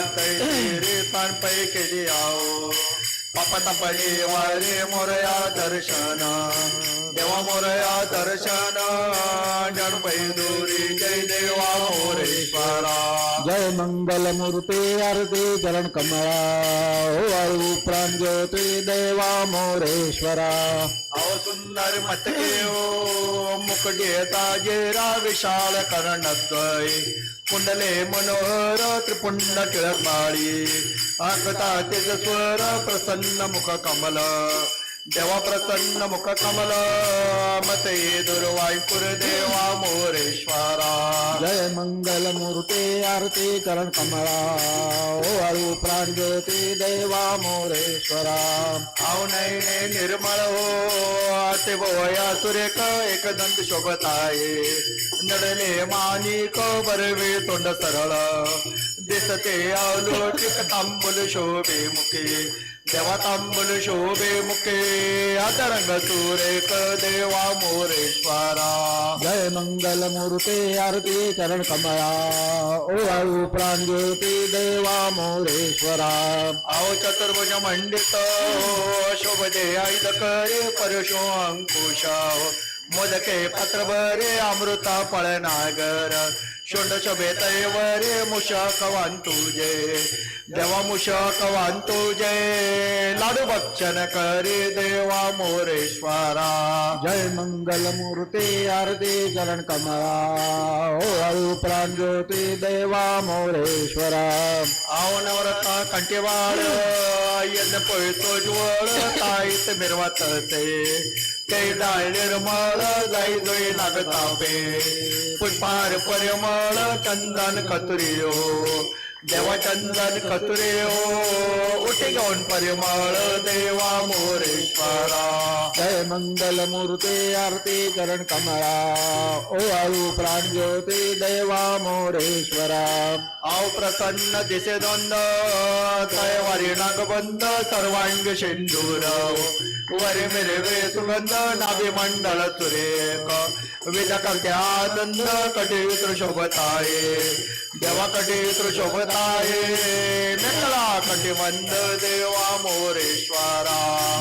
तै रे ताण पै केली आओ. वारे मोरया दर्शन. देवा मोरया दर्शन. जणपै दुरी जय देवा मोरेश्वरा. जय मंगल मूर्ते अर्धे चरण कमळा वाळू प्राण ज्योती देवा मोरेश्वरा। अव सुंदर मटके ओ मुकडेता जेरा विशाल कर्णद्वय कुंडले मनोहर त्रिपुंड टिळक माळी। आकता तेज स्वर प्रसन्न मुख कमल। देवा प्रसन्न मुख कमल मते दुर्वायकुर देवा मोरेश्वरा। जय मंगल मूर्ती आरती चरण कमळा ओ वाळू प्राण ज्योती देवा मोरेश्वरा। आव नयने निर्मळ हो ते बोया सुरेख एकदंत शोभताये। नडले मानिक बरवे तोंड सरळ। दिसते अवलोकिक तांबुल शोभे मुखे। देवा तांबुल शोभे मुखे अतरंग सुरेख देवा मोरेश्वरा। जय मंगल मूर्ती आरती चरण कमळा ओ वाळू प्राण ज्योती देवा मोरेश्वरा। आव चतुर्भुज मंडित शोभदे आयुध करे परशो अंकुश। मोदके पत्रभरे अमृता पळनागर शोंड शोभे वरे मुशक तुझे. देवा मुशक तुझे. लाडू भक्षण करे देवा मोरेश्वरा. जय मंगल मूर्ती आरती चरण कमळा ओ वाळू प्राण ज्योती देवा मोरेश्वरा. आव नवरता कंठीवाळ यज्ञ पळतो ज्वळ ताईत मिरवत ते કૈડા નિર્મળ દઈ દઈ લાગતા પે પુષ્પાર પરિમળ ચંદન કતરીઓ. देवा चंदन ओ उठी घेऊन परिमळ देवा मोरेश्वरा. जय मंगल मूर्ती आरती करण कमळा. ओ वाळू प्राण ज्योती देवा मोरेश्वरा. आव प्रसन्न दिसे द्वंद तयवारी नागबंद सर्वांग शेंदूर वरी मिरवे सुगंध नाभी मंडळ सुरेख. विध करते आनंद कटीत्र शोभताये देवा कटीत्र शोभताये मेकळा कटिबंध देवा मोरेश्वरा।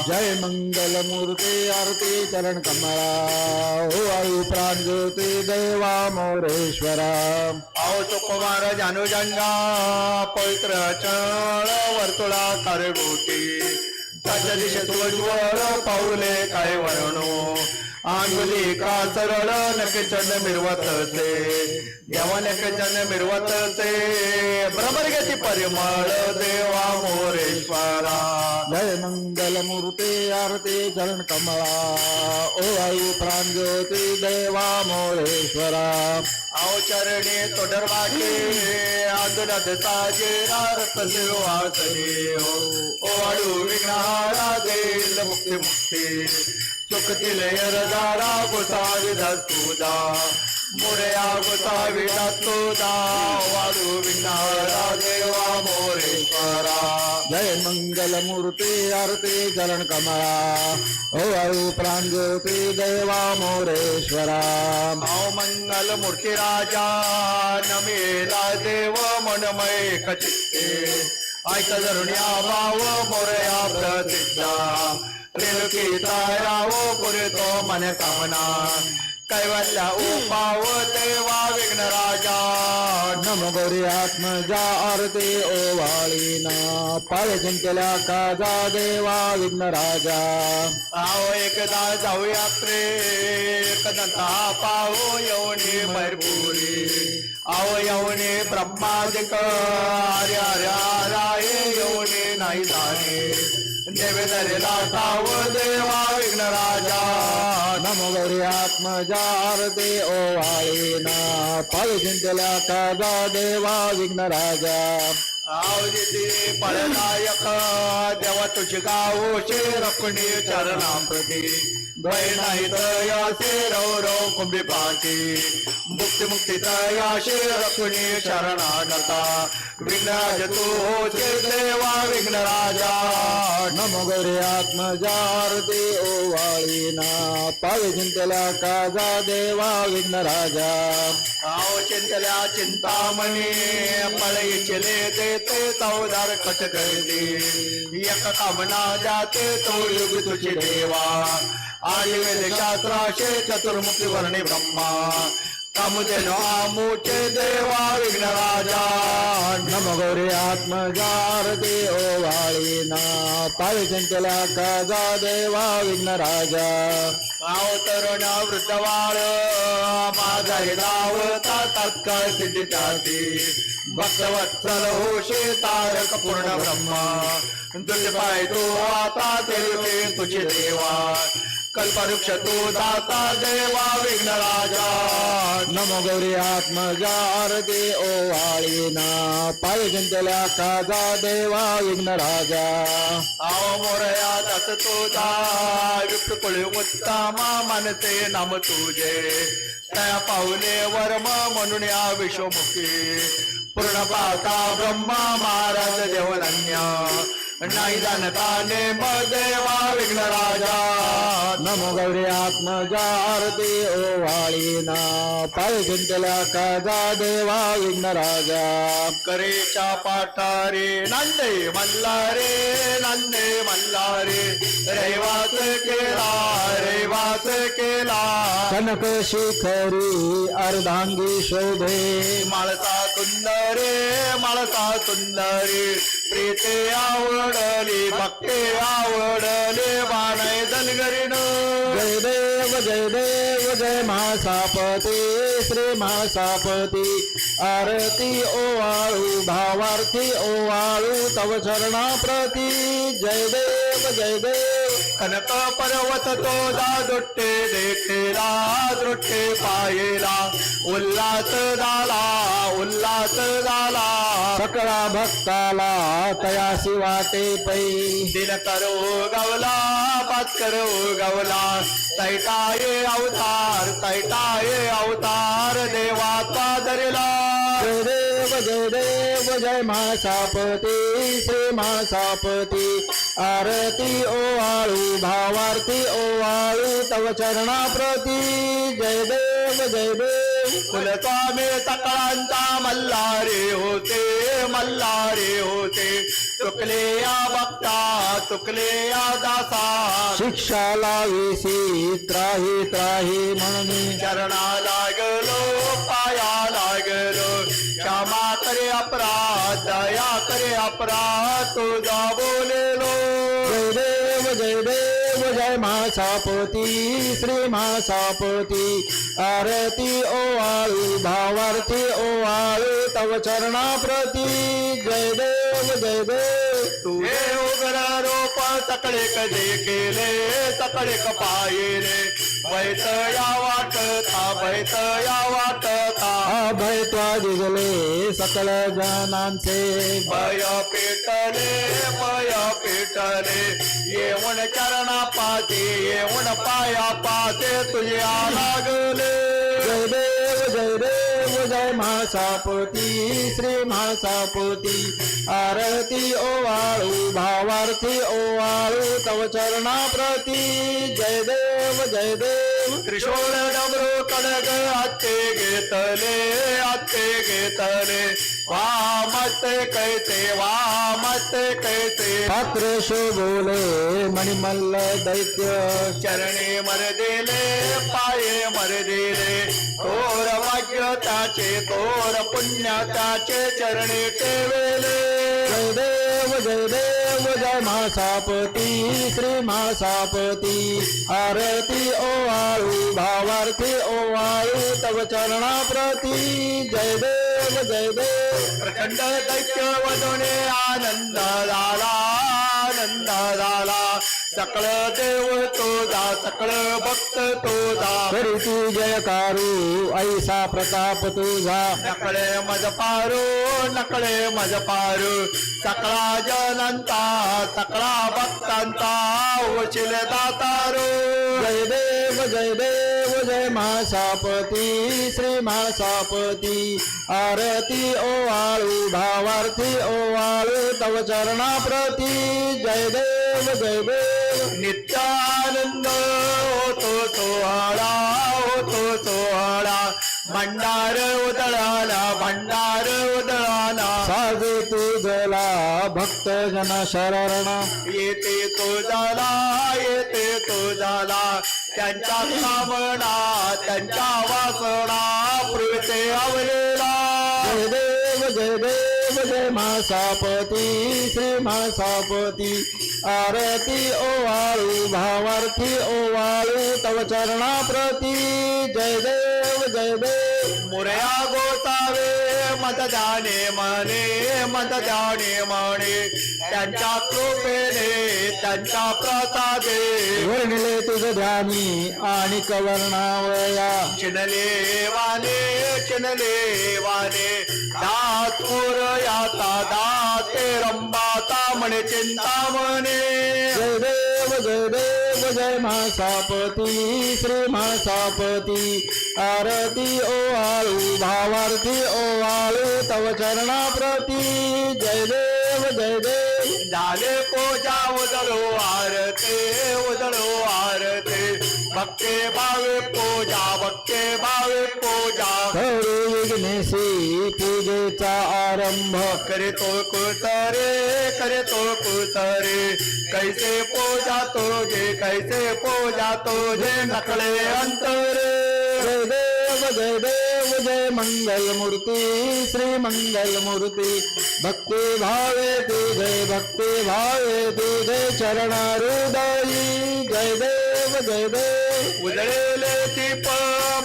जय मंगल मूर्ती आरती चरण कमळा ओ वाळू प्राण ज्योती देवा मोरेश्वरा। आव कुमार जानुजंगा पवित्र चळ वर्तुळा करगोटी। त्याच्या दिशेत उज्ज्वल पाऊले काय वर्णो अंगुली का सरळ नकचंद मिरवतचे देवा नकचंद मिरवतचे बरोबर गती परिमळ देवा मोरेश्वरा. जय मंगल मूर्ती आरती चरण कमळा. ओ वायू प्राण ज्योती देवा मोरेश्वरा. आव चरणी तोडर वाटे. आदुरात साजेरा रक्त शिवासने ओ वाडू विघ्नहारा देईल मुक्ती मुक्ती. सुखतील यरदारा गोसावी धस्तुदा मोरया गोसावी धस्तुदा वाडू विनारा देवा मोरेश्वरा. जय मंगल मूर्ती आरती चरण कमळा ओ वायू प्राण ज्योती देवा मोरेश्वरा. भाव मंगल मूर्ती राजा नमेला देव मनमय कचित्ते. ऐक धरुण्या भाव मोरया प्रसिद्धा त्रिलोकी पुरतो मन कामना कैवल्या उपाव देवा विघ्न राजा नम गौरी आत्मजा आरती ओवाळीना वाळीना पाय चिंतल्या काजा देवा विघ्न राजा आओ एकदा जाऊया यात्रे एकदंता पाहो येऊने भरपुरी आओ येऊने ब्रह्मादिक आर्या राय येऊने नाही जाणे. देवे धरेला साव देवा विघ्न राजा नम गौरी आत्मजा आरती ओ वाळीना पाय चिंतल्या काजा देवा विघ्न राजा पळनायक देवा तुझे गावचे रखणे चरणा प्रती नाही तयासे रव रव कुंभी पाठी मुक्ती मुक्ती तयाशे रकुणी शरणागता। विघ्नराज तू होचे देवा विघ्नराजा। नमो गौरी आत्मजारती ओवाळीना पावे चिंतल्या काजा देवा विघ्नराजा। आव चिंतल्या चिंतामणी पळईचले ते ते चौदार कट करते एक कामना जाते तो युग तुझे देवा। आदि शास्त्राशे चतुर्मुखी वर्णे ब्रह्मा कामुदेनो आमुचे देवा विघ्नराजा। नमो गौरी देव वाळीना पावे चिंतल्या काजा देवा विघ्नराजा। आव तरुण वृद्धवाळ माझा हिरावता तत्काळ सिद्धिताती भक्तवत्सल होशे तारक पूर्ण ब्रह्मा। तुझे पाय तो आता देवे तुझे देवा। कल्पवृक्ष तो दाता देवा विघ्नराजा। नमो गौरी आत्मजारती ओवाळीना पाय चिंतल्या काजा देवा विघ्नराजा। आओ मोरया दस तुझा। विप्र कुळे उत्तमा मानते नाम तुझे। त्या पाहुले वर्म म्हणून या विश्वमुखी। पूर्ण पाता ब्रह्मा महाराज देवनन्या। नाही जाणता नेम देवा विघ्नराजा नमो गौरी आत्मजारती वाळीना. पाय जिंकल्या काजा देवा विघ्नराजा करेच्या पाठारे नांदे मल्लारे नांदे मल्लारे. रैवास केला रैवास केला. कनक शिखरी अर्धांगी शोधे माळसा सुंदरे माळसा सुंदरे. प्रीते आवडले भक्ते आवडले बाणाय दलगरीण जय देव जय देव जय महासापती श्री महासापती. आरती ओवाळू भावार्थी ओवाळू तव चरणा प्रती जय देव जय देव. कनक पर्वत तो दादुट्टे देखेला दृष्टे पायेला उल्हास झाला उल्हास झाला सकळा भक्ताला तयासी वाटे पै दिन करो गवला पाच करो गवला तैटाये अवतार तैटाये अवतार देवाचा धरला जय देव जय देव जय महासापती श्री महासापती आरती ओवाळू भावार्थी ओवाळू तव चरणा प्रती जय देव जय देव. कुलस्वामी सकळांचा मल्हारे होते मल्हारे होते. चुकले या भक्ता चुकले या दासा. शिक्षा लावीसी त्राही त्राही म्हणून. चरणा लागलो पाया लागलो. क्षमा करे अपराध दया करे अपराध. तुझा देव जय महासापती श्री महासापती आरती ओवाळू भावार्थी ओवाळू तव चरणा प्रती जय देव जय देव. तू हे उग्र रूप सकळे कधी केले सकळे कपायले बैत या वाटता बैत या वाटता अभय त्वा दिगले सकल जनांचे। भय पेटले भय पेटले येऊन चरणा पाते येऊन पाया पाते तुझ्या लागले जय देव जय देव। जय महासापती श्री महासापती। आरती ओवाळू भावार्थी ओवाळू तव चरणा प्रती जय देव जय देव। त्रिशूळ डमरू कडक आते घेतले आते घेतले. वामत कैसे वामत कैसे. पात्र शोभोले मणिमल्ल दैत्य. चरणी मर दिले पाये मर दिले तोर भाग्य त्याचे तोर पुण्य त्याचे चरणी ठेवले. जय देव जय देव जय महासापती श्री महासापती. आरती ओवाळू भावार्थी ओवाळू तव चरणा प्रती जय देव जय देव. प्रचंड दैत्य वदने आनंद झाला आनंद झाला सकळ देव तुझा सकळ भक्त तुझा करीती जयकारू ऐसा प्रताप तुझा नकळे मज पारू नकळे मज पारू. सकळा जनंता सकळा भक्तांचा वशील दातारू. जय देव जय देव जय महासापती श्री महासापती. आरती ओवाळू भावार्थी ओवाळू तव चरणाप्रती. जय देव जय देव. नित्यानंद होतो सोहळा होतो सोहळा. भंडार उदळाला भंडार उदळाला. साजे तुझला भक्त जन शरण. येते तो झाला येते तो झाला त्यांच्या कामना त्यांच्या वासना पृथे आवलेला जय देव जय देव. जय महासापती श्री महासापती आरती ओवाळू भावार्थी ओवाळू तव चरणाप्रती। जय देव जय देव। मुरया गोसावे मत जाणे मने मत जाणे म्हणे. त्यांच्या कृपेने त्यांच्या प्रसादे. वर्णिले तुझ ध्यानी आणि कवर्णावया. चिनले वाने चिनले वाने. दास याता दाते रंबाता म्हणे चिंतामणे जय देव जय देव जय महासापती श्री महासापती. आरती ओवाळू भावार्थी ओवाळू तव चरणाप्रती. जय देव जय देव. झाले पूजा उदळो आरते उदळो आरते. भक्ते भावे पूजा भक्ते भावे पूजा। करू विघ्नेशी पूजेचा आरंभ। करे तो कुसरे करे तो कुसरे कैसे पूजा तुझे कैसे पूजा तुझे नकळे अंतरे। जय देव जय देव जय मंगल मूर्ति श्री मंगल मूर्ति। भक्ति भावे तुझे भक्ति भावे तुझे चरण हृदयी जय देव जय देव उजळेले दीप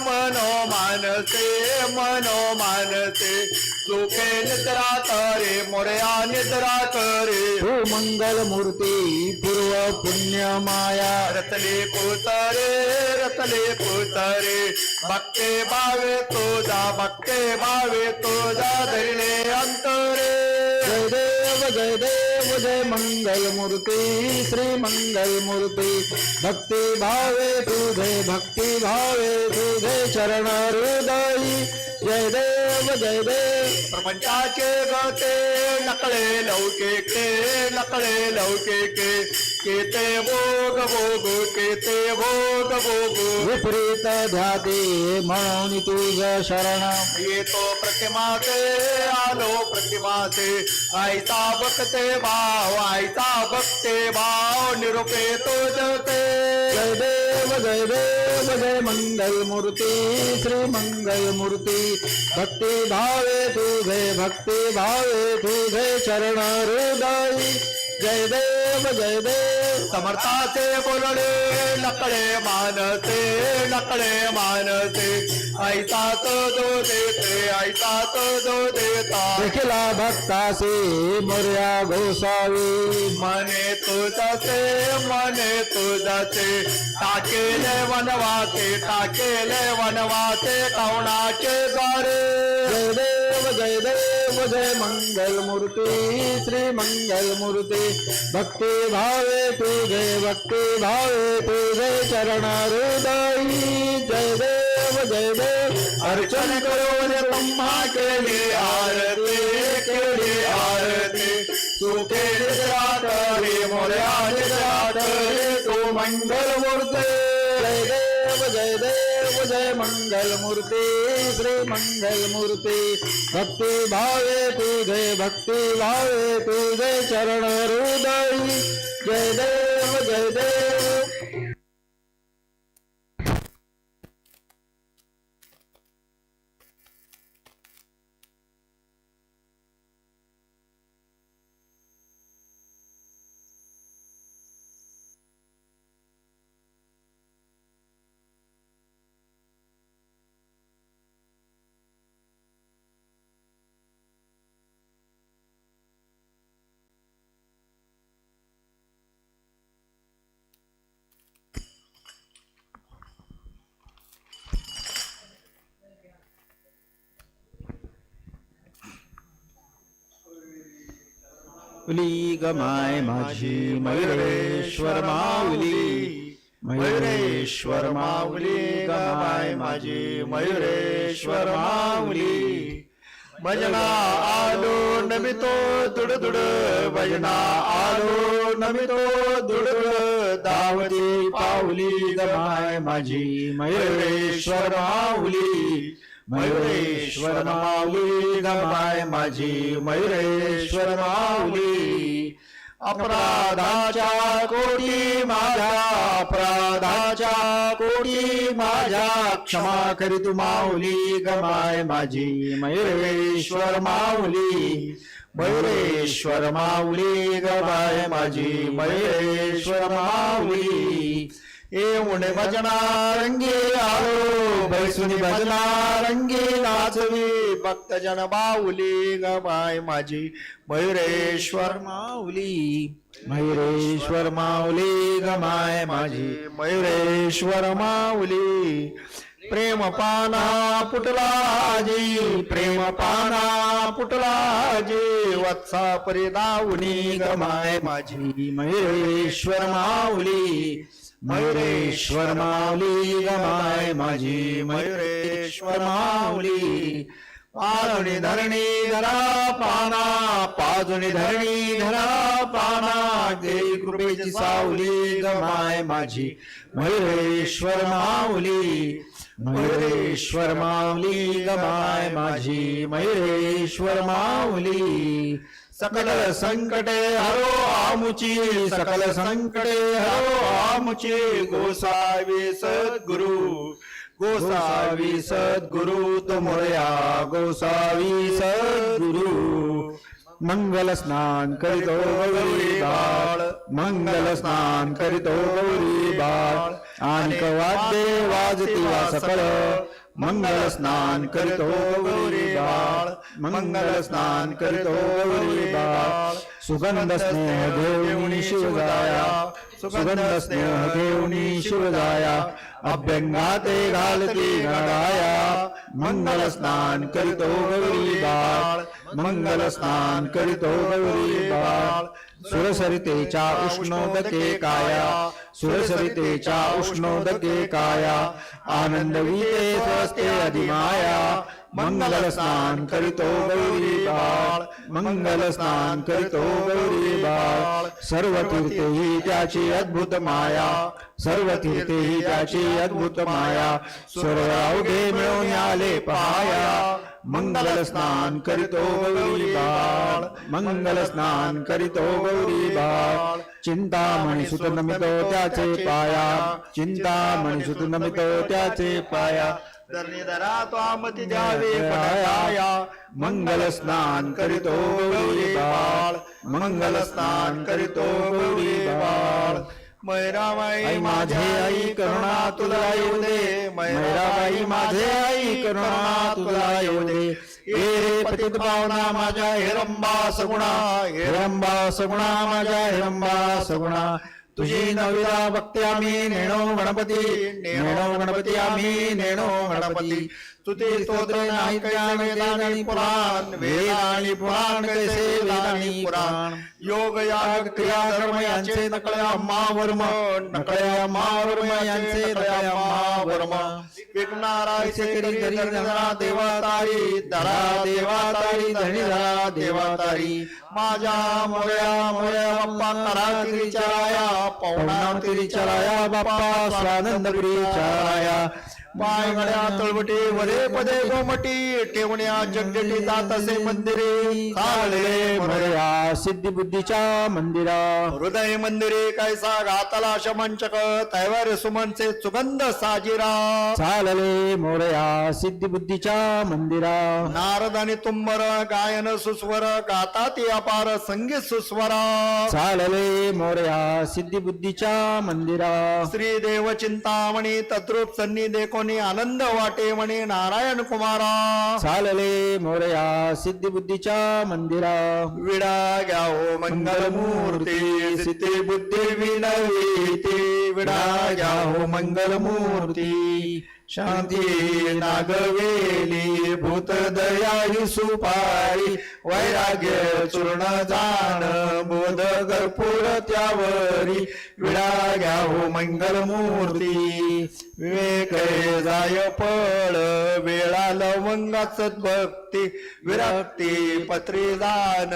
मनो मानसे मनो मानसे सुखे निद्रा करे मोरया निद्रा करे तू मंगल मूर्ती पूर्व पुण्य माया रतले कुसरे रतले कुसरे भक्ते भावे तुझा भक्ते भावे तुझा धरले अंतरे. जय देव जय देव जय मंगल मूर्ती श्री मंगल मूर्ती। भक्ती भावे तुझे भक्ती भावे तुझे चरण हृदयी। जय देव जय देव। प्रपंचाचे गाते नकळे लौकिके नकळे लौकिके। केते भोग भोग केते भोग भोग. विपरीत ध्याते म्हणून तुझ शरण. येतो प्रतिमाते आलो प्रतिमाते आईचा भक्ते भाव आईचा भक्ते भाव निरुपे तो जते जय देव जय देव जय मंगल मूर्ती श्री मंगल मूर्ती. भक्ती भावे तुझे भक्ती भावे तुझे चरण हृदयी. जय देव जय देव. समर्थाचे बोलणे नकळे मानसे नकळे मानसे ऐसाच जो देते ऐसाच जो देता. देखिला भक्तासे मोर्या घोसावी मने तुझसे मने तुझसे टाकेले वनवासे टाकेले वनवासे कवणाचे द्वारे. जय देव जय देव. जय मंगल मूर्ती श्री मंगल मूर्ती भक्ती भावे तुझे भक्ती भावे तुझे चरण हृदयी जय देव जय देव। अर्चन करून ब्रह्मा केले आरती केले आरती। सुखे निद्रात रे मोर्या निद्रात रे तू मंगल मूर्ते श्री मंगल मूर्ते भक्ती भावे तुझे भक्ती भावे तुझे चरण हृदय जय देव जय देव। माऊली गमाय माझी मयुरेश्वर माऊली. मयुरेश्वर माऊली गमाय माझी मयुरेश्वर माऊली. भजना आलो नमितो दुड दुड भजना आलो नमितो दुड दुड दावती पाऊली गमाय माझी मयुरेश्वर माऊली. मयुरेश्वर माऊली गमाय माझी मयुरेश्वर माऊली. अपराधाच्या कोटी माझ्या अपराधाच्या कोटी माझ्या. क्षमा करी तू माऊली गमाय माझी मयुरेश्वर माऊली. मयुरेश्वर माऊली गमाय माझी मयुरेश्वर माऊली. येऊन भजना रंगी आलो बैसुनी भजना रंगी नाचवी भक्तजन बाऊली गमाय माझी मयुरेश्वर माऊली मयुरेश्वर माऊली गमाय माझी मयुरेश्वर माऊली प्रेम पाना पुटला जी प्रेम पाना पुटला जी वत्सा परिदावणी गमाय माझी मयुरेश्वर माऊली मयुरेश्वर माऊली गमाय माझी मयुरेश्वर माऊली. पाजुणी धरणी धरा पाना पाजुणी धरणी धरा पाना देई कृपेची सावली गमाय माझी मयुरेश्वर माऊली. मयुरेश्वर माऊली गमाय माझी मयुरेश्वर माऊली. सकल संकटे हरो आमुची सकल संकटे हरो आमुची। गोसावी सद्गुरु गोसावी सद्गुरु तुमया गोसावी सद्गुरु। मंगल स्नान करीतो गौरी बाळ मंगल स्नान करीतो गौरी बाळ। आणि वाद्ये वाजती वा सकळ मंगल स्नान करीतो गौरी मंगल स्नान करीतो गौरी सुगंध स्नेह घेऊनी शिवजाया सुगंध स्नेह घेऊनी शिवजाया अभ्यंगाते घालती गणाया मंगल स्नान करीतो गौरी बाळ मंगल स्नान करीतो गौरी बाळ सुरसरितेच्या उष्णोदके काया सुरसरितेच्या उष्णोदके काया आनंद वीते स्वस्ते अधिमाया मंगल स्नान करीतो गौरी बाळ। मंगल स्नान करीतो गौरी बाळ। सर्व तीर्थेही त्याची अद्भुत माया। सर्व तीर्थेही त्याची अद्भुत माया। सर्व अवघे मिळून आले पहाया। मंगल स्नान करीतो गौरी बाळ। मंगल स्नान करीतो गौरी बाळ। चिंतामणी सुत नमितो त्याचे पाया। चिंतामणी सुत नमितो त्याचे पाया। धरणीधरा त्वामती द्यावे पटाया मंगल स्नान करीतो गौरी बाळ मंगल स्नान करीतो गौरी बाळ. मैराबाई माझे आई करुणा तुला येऊ दे. मैराबाई माझे आई करुणा तुला येऊ दे. रे पतित पावना माझ्या हिरंबा सगुणा हिरंबा सगुणा माझ्या हिरंबा सगुणा. तुझी नविदा भक्ती आम्ही नेणो गणपती नेणो गणपती आम्ही नेणो गणपती. स्तुती स्तोत्र नाही कैसे वेदानी पुराण वेदानी पुराण कैसे वेदानी पुराण। योग याग क्रिया कर्म यांचे नकळ्या अम्मा नकळ्या अम्मा यांचे नकळ्या अम्मा वर्म शेकरी धरी धरा देवातारी धरा देवातारी धरी धरा देवातारी। माझ्या मोळ्या मोळ्या बाप्पा करा तिरी चराया पवना पवना तिरी चराया बाप्पा स्वानंदपुरी चराया पाय गड्या तळवटी वरे पदे गोमटी ठेवण्या जगजटी जात असे मंदिरे चालले मोरया सिद्धी बुद्धीच्या मंदिरा. हृदय मंदिरे कैसा घातला शमंचक तैवर सुमनचे सुगंध साजिरा. चालले मोरया सिद्धी बुद्धीच्या मंदिरा. नारद आणि तुंबर गायन सुस्वर गाता ती अपार संगीत सुस्वरा. चालले मोरया सिद्धी बुद्धीच्या मंदिरा. श्री देव चिंतामणी तद्रूप सन्नी देखोनी आनंद वाटे म्हणे नारायण कुमारा. चालले मोरया सिद्धी बुद्धीच्या मंदिरा. विडा घ्या हो मंगल मूर्ती सिद्धी बुद्धी विनवी विडा घ्या हो मंगल मूर्ती शांती नागवेली भूत दया सुपारी वैराग्य चूर्ण जाण बोध कर्पूर त्यावरी विडा घ्या हो मंगल मूर्ती. विवेक जाय पळ वेळा लवंगाच भक्ती. विरक्ती पत्री दान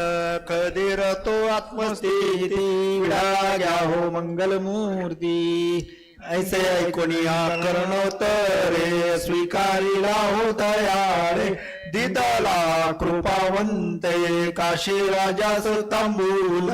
कधीर तो आत्मस्थिती. विडा घ्या हो मंगल मूर्ती. ऐसे ऐकोनिया करणोत्तरे स्वीकारिला होतयारे दिदला कृपावंते काशी राजा सुतांबूल।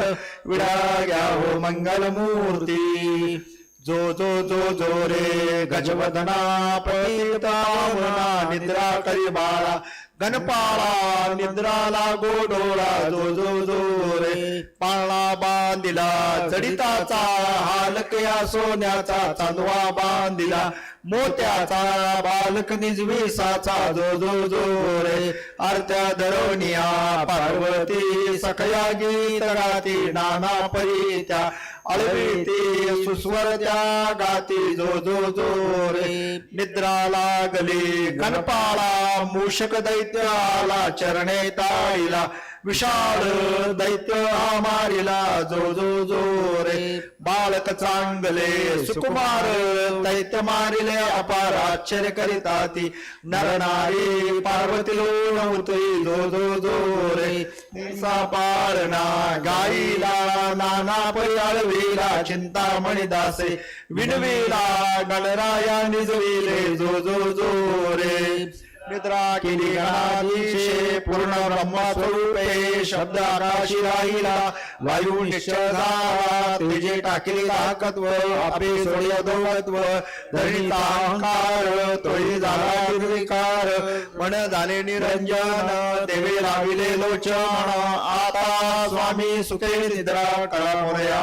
विडा घ्या हो मंगल मूर्ती। जो जो जो जो रे गजवदना पतितावना निद्रा करी बाळा। गणपाळा निद्राला गोडोळा जो जो जो रे. पाळणा बांधिला जडिताचा हालक या सोन्याचा चांदवा बांधिला. मोत्याचा बालक निजविसाचा जो जो जो रे. आरत्या धरोनिया पार्वती सखया गीत गाती नाना परी त्या अळवीती सुस्वर त्या गाती जो जो जो रे. निद्रा लागली कनपाळा मूषक दैत्याला चरणे ताईला विशाल दैत्य हा मारिला जो जो जो रे. बालक चांगले सुकुमार दैत्य मारिले अपार आश्चर्य करिता ती नरनारी पार्वती लोणवती जो जो जो रे. सापाळना गाईला नाना परियाळवीला चिंतामणी दासे. विणवीला गणराया निजविले जो जो जो रे. निद्रा केली गणाधीशे पूर्ण ब्रह्मस्वरूपे शब्द आकाशी राहिला वायू निश्चय झाला तेजे टाकली ताकत्व आपे सोडिय दौलत्व धरणीचा अहंकार तोही झाला निर्विकार मन झाले निरंजन देवे लाविले लोचन आता स्वामी सुखे निद्रा कळा मोरया।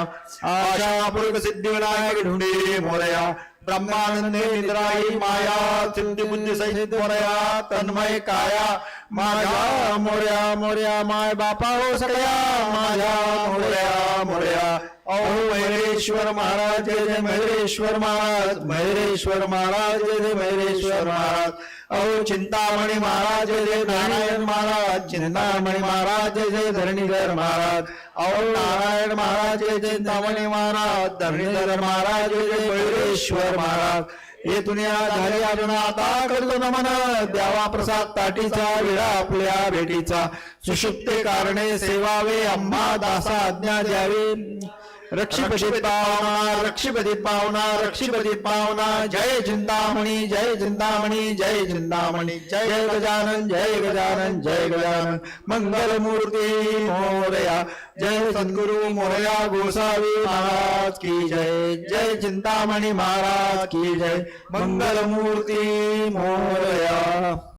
आशा पूर्वक सिद्धी विनायक ढुंडी मोरया। ब्रह्मानंदे निद्राई माया सिद्धी बुद्धी सहित मोरया तन्मय काया माझ्या मोर्या मोर्या माय बापा हो सगळ्या माझ्या मोर्या मोर्या. अहो महेश्वर महाराज जय जय महेश्वर महाराज महेश्वर महाराज जय जय महेश्वर महाराज. अहो चिंतामणी महाराज जय नारायण महाराज चिंतामणी महाराज जय धरणीधर महाराज. औ नारायण महाराज जय चिंतामणी महाराज धरणीधर महाराज जय बैरेश्वर महाराज. हे दुनिया झाली अजून आता करतो नमन. द्यावा प्रसाद ताटीचा विळा आपल्या भेटीचा. सुषुप्ते कारणे सेवावे अम्मा दासा आज्ञा द्यावी. रक्षीपदी पावना रक्षीपदी पावना रक्षीपदी पावना जय चिंतामणी जय चिंतामणी जय चिंतामणी जय गजानन जय गजानन जय गजानन. मंगल मूर्ती मोरया जय सद्गुरु मोरया गोसावी महाराज की जय. जय चिंतामणी महाराज की जय. मंगल मूर्ती मोरया.